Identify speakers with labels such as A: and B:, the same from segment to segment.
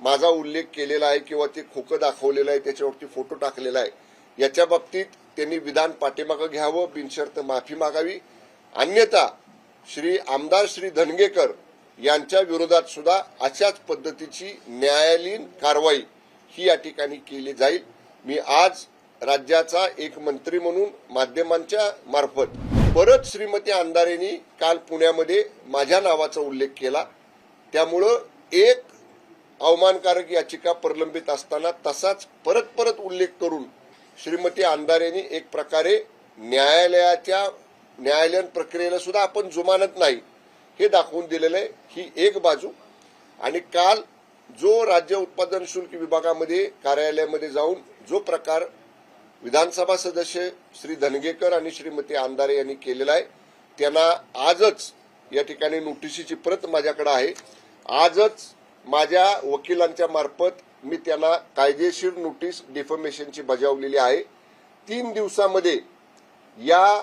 A: माझा उल्लेख केलेला आहे किंवा ते खोकं दाखवलेलं आहे त्याच्यावरती फोटो टाकलेला आहे. याच्या बाबतीत त्यांनी विधान पाठीमागं घ्यावं बिनशर्त माफी मागावी. अन्यथा श्री आमदार श्री धनगेकर यांच्या विरोधात सुद्धा अशाच पद्धतीची न्यायालयीन कारवाई ही या ठिकाणी केली जाईल. मी आज राज्याचा एक मंत्री म्हणून माध्यमांच्या मार्फत परत श्रीमती अंधारेंनी काल पुण्यामध्ये माझ्या नावाचा उल्लेख केला. त्यामुळं एक अवमानकारक याचिका प्रलंबित असताना तसाच परत परत उल्लेख करून श्रीमती अंधारेंनी एक प्रकारे न्यायालयाच्या न्यायालयीन प्रक्रियेला सुद्धा आपण जुमानत नाही हे दाखवून दिलेलं आहे. ही एक बाजू. आणि काल जो राज्य उत्पादन शुल्क विभागामध्ये कार्यालयामध्ये जाऊन जो प्रकार विधानसभा सदस्य श्री धनगेकर आणि श्रीमती आंधारे यांनी केलेला आहे त्यांना आजच या ठिकाणी नोटिशीची प्रत माझ्याकडे आहे. आजच माझ्या वकिलांच्या मार्फत मी त्यांना कायदेशीर नोटीस डिफॉर्मेशनची बजावलेली आहे. तीन दिवसामध्ये या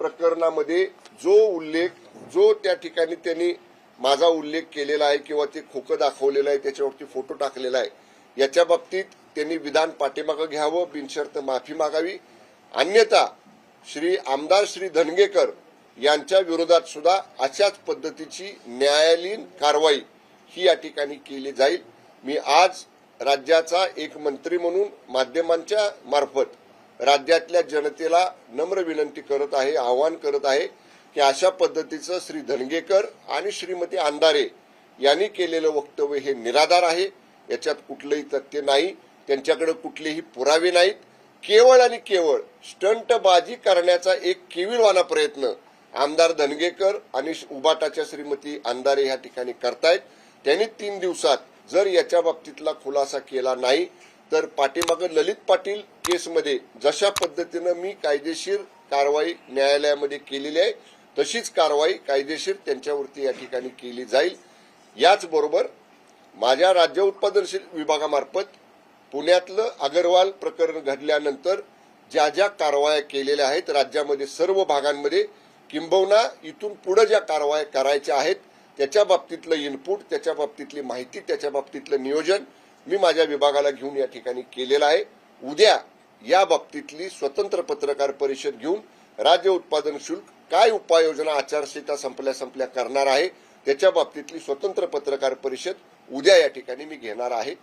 A: प्रकरणामध्ये जो उल्लेख जो त्या ठिकाणी त्यांनी माझा उल्लेख केलेला आहे किंवा ते खोकं दाखवलेलं आहे त्याच्यावरती फोटो टाकलेला आहे याच्या बाबतीत त्यांनी विधान पाठीमागं घ्यावं बिनशर्त माफी मागावी. अन्यथा श्री आमदार श्री धनगेकर यांच्या विरोधात सुद्धा अशाच पद्धतीची न्यायालयीन कारवाई ही या ठिकाणी केली जाईल. मी आज राज्याचा एक मंत्री म्हणून माध्यमांच्या मार्फत राज्यातल्या जनतेला नम्र विनंती करत आहे आवाहन करत आहे की अशा पद्धतीचं श्री धनगेकर आणि श्रीमती अंधारे यांनी केलेलं वक्तव्य हे निराधार आहे. याच्यात कुठलंही तथ्य नाही. त्यांच्याकडे कुठलेही पुरावे नाहीत. केवळ आणि केवळ स्टंटबाजी करण्याचा एक केविलवाना प्रयत्न आमदार धनगेकर आणि उबाटाच्या श्रीमती अंधारे या ठिकाणी करतायत. त्यांनी तीन दिवसात जर याच्या बाबतीतला खुलासा केला नाही तर पाठीमागं ललित पाटील केसमध्ये जशा पद्धतीनं मी कायदेशीर कारवाई न्यायालयामध्ये केलेली आहे तशीच कारवाई कायदेशीर त्यांच्यावरती या ठिकाणी केली जाईल. याचबरोबर माझ्या राज्य उत्पादन विभागामार्फत पुण्यातलं अगरवाल प्रकरण घडल्यानंतर ज्या ज्या कारवाया केलेल्या आहेत राज्यामध्ये सर्व भागांमध्ये किंबहुना इथून पुढे ज्या कारवाया करायच्या आहेत त्याच्या बाबतीतलं इनपुट त्याच्या बाबतीतली माहिती त्याच्या बाबतीतलं नियोजन मी माझ्या विभागाला घेऊन या ठिकाणी केलेलं आहे. उद्या या बाबतीतली स्वतंत्र पत्रकार परिषद घेऊन राज्य उत्पादन शुल्क काय उपाययोजना आचारसंहिता संपल्या संपल्या करणार आहे त्याच्या बाबतीतली स्वतंत्र पत्रकार परिषद उद्या या ठिकाणी मी घेणार आहे.